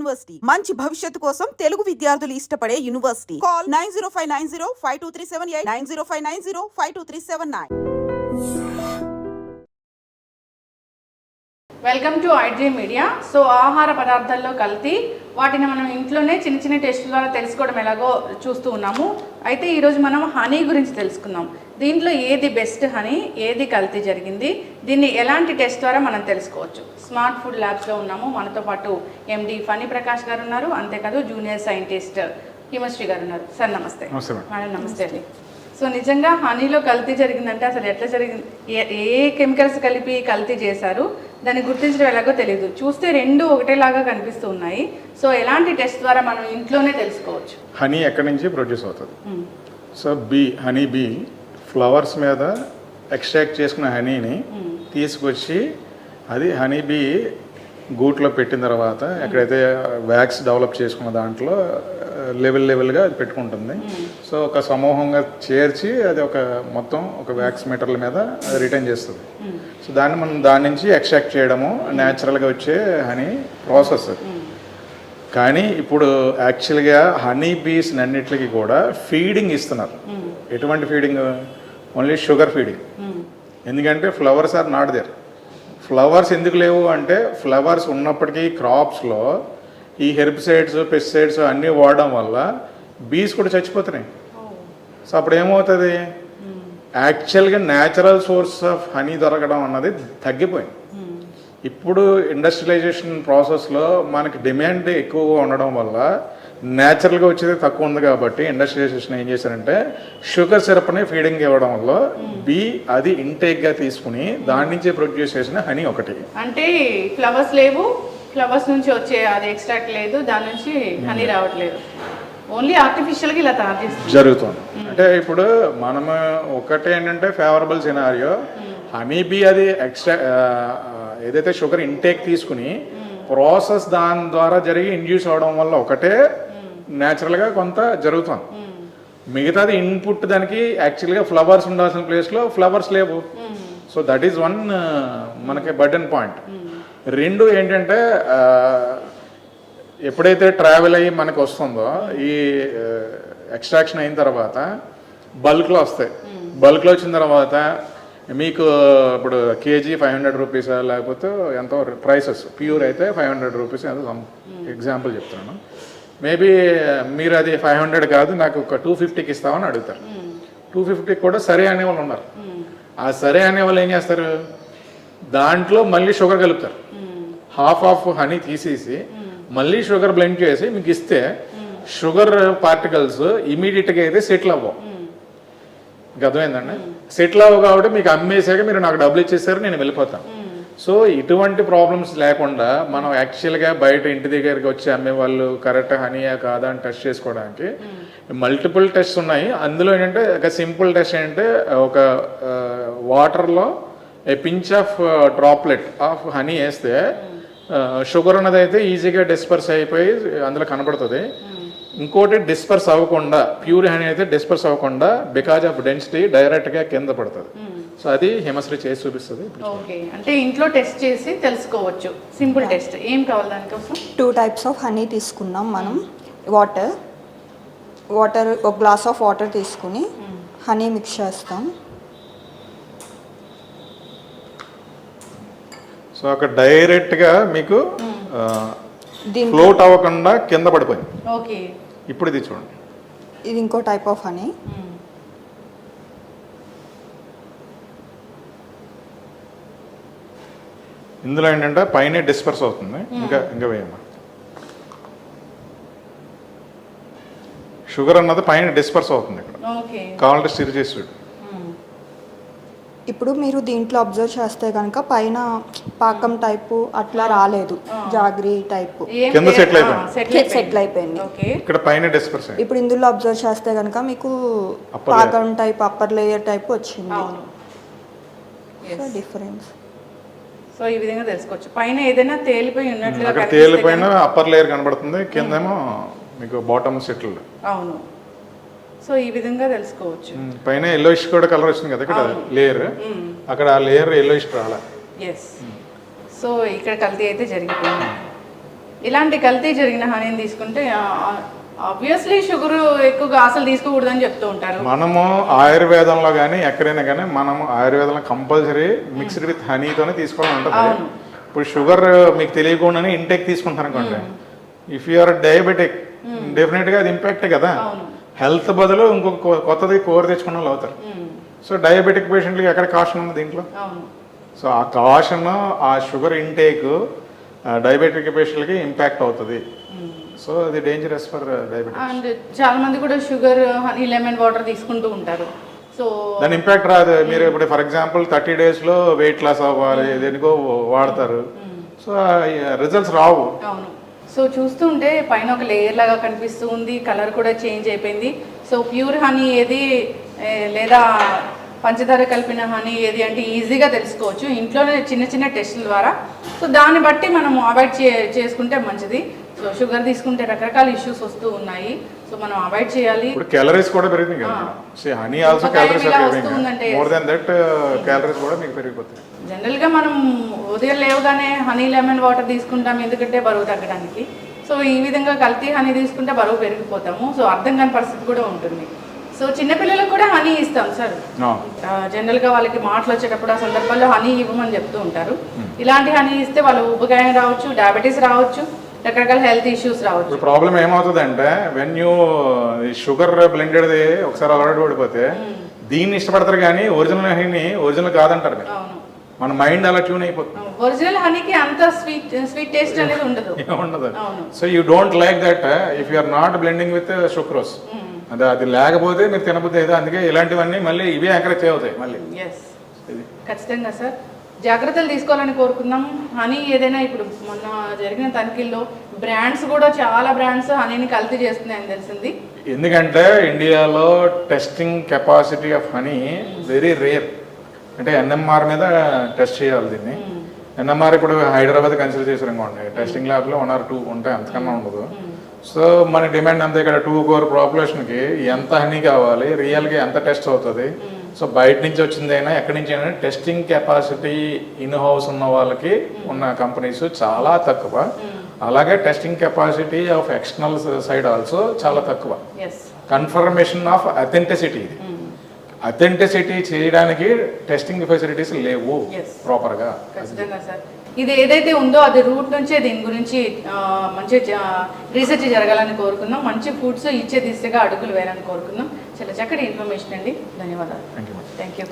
University. మంచి భవిష్యత్తు కోసం తెలుగు విద్యార్థులు ఇష్టపడే university. Call nine zero five nine zero five two three seven eight nine zero five nine zero five two three seven nine. Welcome to iDream media. So ఆహార పదార్థాల్లో కల్తీ. వాటిని మనం ఇంట్లోనే చిన్న చిన్న టెస్ట్ ద్వారా తెలుసుకోవడం ఎలాగో చూస్తూ ఉన్నాము. అయితే ఈరోజు మనం హనీ గురించి తెలుసుకుందాం. దీంట్లో ఏది బెస్ట్ హనీ ఏది కల్తీ జరిగింది దీన్ని ఎలాంటి టెస్ట్ ద్వారా మనం తెలుసుకోవచ్చు. స్మార్ట్ ఫుడ్ ల్యాబ్స్లో ఉన్నాము. మనతో పాటు ఎండి ఫణి ప్రకాష్ గారు ఉన్నారు అంతేకాదు జూనియర్ సైంటిస్ట్ హిమశ్రీ గారు ఉన్నారు సార్ నమస్తే. నమస్తే మేడం. నమస్తే అండి. సో నిజంగా హనీలో కల్తీ జరిగిందంటే అసలు ఎట్లా జరిగింది? ఏ కెమికల్స్ కలిపి కల్తీ చేశారు? దాన్ని గుర్తించడం ఎలాగో తెలియదు చూస్తే రెండు ఒకటేలాగా కనిపిస్తూ ఉన్నాయి. సో ఎలాంటి టెస్ట్ ద్వారా మనం ఇంట్లోనే తెలుసుకోవచ్చు? హనీ ఎక్కడి నుంచి ప్రొడ్యూస్ అవుతుంది. So bee honey bee flowers మీద ఎక్స్ట్రాక్ట్ చేసుకున్న హనీని. తీసుకొచ్చి అది హనీ బీ గూట్లో పెట్టిన తర్వాత ఎక్కడైతే వ్యాక్స్ డెవలప్ చేసుకున్న దాంట్లో లెవెల్ లెవెల్గా అది పెట్టుకుంటుంది సో ఒక సమూహంగా చేర్చి అది ఒక మొత్తం ఒక వ్యాక్స్ మీటర్ల మీద అది రిటర్న్ చేస్తుంది. సో దాన్ని మనం దాని నుంచి ఎక్స్ట్రాక్ట్ చేయడము న్యాచురల్గా వచ్చే హనీ ప్రాసెస్. కానీ ఇప్పుడు యాక్చువల్గా హనీ బీస్ అన్నిటికి కూడా ఫీడింగ్ ఇస్తున్నారు. ఎటువంటి ఫీడింగ్ ఓన్లీ షుగర్ ఫీడింగ్. ఎందుకంటే flowers are not there flowers ఎందుకు లేవు అంటే ఫ్లవర్స్ ఉన్నప్పటికీ క్రాప్స్లో ఈ హెర్బిసైడ్స్ పెస్టిసైడ్స్ అన్నీ వాడడం వల్ల బీస్ కూడా చచ్చిపోతున్నాయి. సో అప్పుడు ఏమవుతుంది. యాక్చువల్గా న్యాచురల్ సోర్స్ ఆఫ్ హనీ దొరకడం అన్నది తగ్గిపోయింది మ్మ్. ఇప్పుడు ఇండస్ట్రియలైజేషన్ ప్రాసెస్లో మనకి డిమాండ్ ఎక్కువగా ఉండడం వల్ల న్యాచురల్గా వచ్చేది తక్కువ ఉంది కాబట్టి ఇండస్ట్రియలైజేషన్ ఏం చేశారంటే షుగర్ సిరప్ని ఫీడింగ్ ఇవ్వడం వల్ల బీ అది ఇంటేక్గా తీసుకుని దాని నుంచి ప్రొడ్యూస్ చేసిన హనీ ఒకటి. అంటే ఫ్లవర్స్ లేవు ఫ్లవర్స్ నుంచి వచ్చే అది ఎక్స్ట్రాక్ట్ లేదు దాని నుంచి హనీ రావట్లేదు. ఓన్లీ ఆర్టిఫిషియల్గా ఇలా తయారు చేస్తుంది జరుగుతుంది. అంటే ఇప్పుడు మనము ఒకటి ఏంటంటే ఫేవరబుల్ సినారియో హనీ బీ అది ఎక్స్ట్రా ఏదైతే షుగర్ ఇంటేక్ తీసుకుని ప్రాసెస్ దాని ద్వారా జరిగి ఇండ్యూస్ అవడం వల్ల ఒకటే న్యాచురల్గా కొంత జరుగుతుంది. మిగతాది ఇన్పుట్ దానికి యాక్చువల్గా ఫ్లవర్స్ ఉండాల్సిన ప్లేస్లో ఫ్లవర్స్ లేవు. సో దట్ ఈస్ వన్ మనకి బర్డన్ పాయింట్. రెండు ఏంటంటే ఎప్పుడైతే ట్రావెల్ అయ్యి మనకు వస్తుందో ఈ ఎక్స్ట్రాక్షన్ అయిన తర్వాత బల్క్లో వస్తాయి. బల్క్లో వచ్చిన తర్వాత మీకు ఇప్పుడు కేజీ ఫైవ్ హండ్రెడ్ రూపీస్ లేకపోతే ఎంతో ప్రైసెస్. ప్యూర్ అయితే ఫైవ్ హండ్రెడ్ రూపీస్. ఎంతో ఎగ్జాంపుల్ చెప్తున్నాను. మేబీ మీరు అది ఫైవ్ హండ్రెడ్ కాదు నాకు ఒక టూ ఫిఫ్టీకి ఇస్తామని అడుగుతారు. టూ ఫిఫ్టీకి కూడా సరే అనే వాళ్ళు ఉన్నారు. ఆ సరే అనే వాళ్ళు ఏం చేస్తారు? దాంట్లో మళ్ళీ షుగర్ కలుపుతారు. హాఫ్ ఆఫ్ హనీ తీసేసి మళ్ళీ షుగర్ బ్లెండ్ చేసి మీకు ఇస్తే షుగర్ పార్టికల్స్ ఇమీడియట్గా అయితే సెటిల్ అవ్వవు. అర్థమైందండి? సెటిల్ అవ్వవు కాబట్టి మీకు అమ్మేసాక మీరు నాకు డబ్బులు ఇచ్చేసారు నేను వెళ్ళిపోతాను. సో ఇటువంటి ప్రాబ్లమ్స్ లేకుండా మనం యాక్చువల్గా బయట ఇంటి దగ్గరికి వచ్చి అమ్మే వాళ్ళు కరెక్ట్ హనీయా కాదా అని టెస్ట్ చేసుకోవడానికి మల్టిపుల్ టెస్ట్ ఉన్నాయి. అందులో ఏంటంటే ఒక సింపుల్ టెస్ట్ ఏంటంటే ఒక వాటర్లో a pinch of droplet of honey వేస్తే షుగర్ ఉన్నది అయితే ఈజీగా డిస్పర్స్ అయిపోయి అందులో కనబడుతుంది. ఇంకోటి డిస్పర్స్ అవ్వకుండా ప్యూర్ హనీ అయితే డిస్పర్స్ అవ్వకుండా బికాజ్ ఆఫ్ డెన్సిటీ డైరెక్ట్గా కింద పడుతుంది. సో అది హిమశ్రీ చేసి చూపిస్తుంది. ఓకే. అంటే ఇంట్లో టెస్ట్ చేసి తెలుసుకోవచ్చు. Simple test. ఏం కావాలి దానికోసం? టూ టైప్స్ ఆఫ్ హనీ తీసుకున్నాం మనం. వాటర్ వాటర్ ఒక గ్లాస్ ఆఫ్ వాటర్ తీసుకుని హనీ మిక్స్ చేస్తాం. సో అక్కడ డైరెక్ట్గా మీకు ఫ్లోట్ అవ్వకుండా కింద పడిపోయింది. ఓకే. ఇప్పుడు ఇది చూడండి. ఇది ఇంకో టైప్ ఆఫ్ హనీ ఇందులో ఏంటంటే పైన డిస్పర్స్ అవుతుంది. ఇంకా ఇంకా వేయమ్మా. షుగర్ అన్నది పైన డిస్పర్స్ అవుతుంది ఇక్కడ. ఓకే. కావాలంటే స్టిర్ చేసి చూడు. ఇప్పుడు మీరు దీంట్లో అబ్జర్వ్ చేస్తే కనుక పైన పాకం టైపు అట్లా రాలేదు. Jaggery type. కింద settle అయిపోయింది. సెటిల్ అయిపోయింది. ఓకే. ఇక్కడ పైన డిస్పర్స్ అయింది ఇప్పుడు ఇందులో అబ్జర్వ్ చేస్తే కనుక మీకు పాకం టైప్ అప్పర్ లేయర్ టైప్ వచ్చింది. డిఫరెన్స్ సో ఈ విధంగా తెలుసుకోవచ్చు. పైన ఏదైనా తేలిపోయి ఉన్నట్లుగా తేలిపోయిన అప్పర్ లేయర్ కనబడుతుంది. కిందేమో మీకు బాటమ్ కనుక- అవును. సో ఈ విధంగా తెలుసుకోవచ్చు. పైన ఎల్లోయిష్ కూడా కలర్ వచ్చింది కదా ఇక్కడ లేయర్ అక్కడ ఆ లేయర్ ఎల్లోయిష్ రాలే. ఎస్ సో ఇక్కడ కల్తీ అయితే జరిగిపోయింది. ఇలాంటి కల్తీ జరిగిన హనీని తీసుకుంటే ఆబ్వియస్లీ షుగర్ ఎక్కువగా అసలు తీసుకోకూడదని చెప్తూ ఉంటారు. మనము ఆయుర్వేదంలో కానీ ఎక్కడైనా కానీ మనము ఆయుర్వేదంలో కంపల్సరీ మిక్స్డ్ విత్ హనీతోనే తీసుకోవడం ఉంటుంది. ఇప్పుడు షుగర్ మీకు తెలియకుండానే ఇంటేక్ తీసుకుంటారు అనుకోండి. ఇఫ్ యు ఆర్ డయాబెటిక్ డెఫినెట్గా అది ఇంపాక్టే కదా. హెల్త్ బదులు ఇంకొక కొత్తది కోర్ తెచ్చుకున్న వాళ్ళు అవుతారు. సో డయాబెటిక్ పేషెంట్లకి ఎక్కడ కాషన్ ఉంది దీంట్లో? సో ఆ కాషన్ ఆ షుగర్ ఇంటేక్ డయాబెటిక్ పేషెంట్లకి ఇంపాక్ట్ అవుతుంది. సో అది డేంజరస్ ఫర్ డయాబెటిక్ అండ్ చాలా మంది కూడా షుగర్ హనీ లెమన్ వాటర్ తీసుకుంటూ ఉంటారు. సో దాని ఇంపాక్ట్ రాదు. మీరు ఇప్పుడు ఫర్ ఎగ్జాంపుల్ థర్టీ డేస్లో వెయిట్ లాస్ అవ్వాలి దేనికో వాడతారు. సో రిజల్ట్స్ రావు. అవును. సో చూస్తుంటే పైన ఒక లేయర్ లాగా కనిపిస్తూ ఉంది కలర్ కూడా చేంజ్ అయిపోయింది. సో ప్యూర్ హనీ ఏది లేదా పంచదార కలిపిన హనీ ఏది అంటే ఈజీగా తెలుసుకోవచ్చు. ఇంట్లోనే చిన్న చిన్న టెస్టుల ద్వారా. సో దాన్ని బట్టి మనం అవాయిడ్ చేసుకుంటే మంచిది. సో షుగర్ తీసుకుంటే రకరకాల ఇష్యూస్ వస్తూ ఉన్నాయి. సో మనం అవాయిడ్ చేయాలి. ఇప్పుడు క్యాలరీస్ కూడా పెరిగింది కదా. Say honey also calories are వస్తుందంటే మోర్ దాన్ దట్ క్యాలరీస్ కూడా మీకు పెరిగిపోతాయి. జనరల్గా మనం ఉదయం లేవగానే హనీ లెమన్ వాటర్ తీసుకుంటాం. ఎందుకంటే బరువు తగ్గడానికి. సో ఈ విధంగా కల్తీ హనీ తీసుకుంటే బరువు పెరిగిపోతాము. సో అర్థం కాని పరిస్థితి కూడా ఉంటుంది. సో చిన్నపిల్లలకు కూడా హనీ ఇస్తాం సార్. జనరల్గా వాళ్ళకి మాటలు వచ్చేటప్పుడు ఆ సందర్భాల్లో హనీ ఇవ్వమని చెప్తూ ఉంటారు. ఇలాంటి హనీ ఇస్తే వాళ్ళు ఊబకాయం రావచ్చు డయాబెటీస్ రావచ్చు. రకరకాల హెల్త్ ఇష్యూస్ రావచ్చు. ప్రాబ్లం ఏమవుతుంది అంటే వెన్ యూ షుగర్ బ్లెండెడ్ది ఒకసారి అలవాటు పడిపోతే దీన్ని ఇష్టపడతారు కానీ ఒరిజినల్ హనీని ఒరిజినల్ కాదంటారు మీరు మన మైండ్ అలా ట్యూన్ అయిపోతుంది. ఒరిజినల్ హనీకి అంత స్వీట్ స్వీట్ టేస్ట్ అనేది ఉండదు. ఉండదు so you don't like that if you are not blending with sucrose అది అది లేకపోతే మీరు తినబుద్ధి అయితే అందుకే ఇలాంటివన్నీ మళ్ళీ ఇవే ఎంకరేజ్ అవుతాయి మళ్ళీ. ఖచ్చితంగా సార్ జాగ్రత్తలు తీసుకోవాలని కోరుకుందాం. హనీ ఏదైనా ఇప్పుడు మొన్న జరిగిన తనిఖీల్లో బ్రాండ్స్ కూడా చాలా బ్రాండ్స్ హనీని కల్తీ చేస్తున్నాయని తెలిసింది. ఎందుకంటే ఇండియాలో testing capacity of honey very rare. అంటే ఎన్ఎంఆర్ మీద టెస్ట్ చేయాలి దీన్ని. ఎన్ఎంఆర్ ఇప్పుడు హైదరాబాద్ కన్సిడర్ చేశారు అనుకోండి. టెస్టింగ్ ల్యాబ్లో వన్ ఆర్ టూ ఉంటాయి అంతకన్నా ఉండదు. సో మన డిమాండ్ అంతా ఇక్కడ టూ కోర్ పాపులేషన్కి ఎంత హనీ కావాలి రియల్గా ఎంత టెస్ట్ అవుతుంది సో బయట నుంచి వచ్చిందైనా ఎక్కడి నుంచి అయినా టెస్టింగ్ కెపాసిటీ ఇన్ హౌస్ ఉన్న వాళ్ళకి ఉన్న కంపెనీస్ చాలా తక్కువ. అలాగే testing capacity of external side also చాలా తక్కువ. కన్ఫర్మేషన్ ఆఫ్ అథెంటిసిటీ ఇది. అథెంటిసిటీ చేయడానికి టెస్టింగ్ ఫెసిలిటీస్ లేవు. ప్రాపర్గా. ఇది ఏదైతే ఉందో అది రూట్ నుంచే దీని గురించి మంచి రీసెర్చ్ జరగాలని కోరుకుందాం మంచి ఫుడ్స్ ఇచ్చే దిశగా అడుగులు వేయాలని కోరుకుందాం చాలా చక్కటి ఇన్ఫర్మేషన్ అండి. ధన్యవాదాలు. Thank you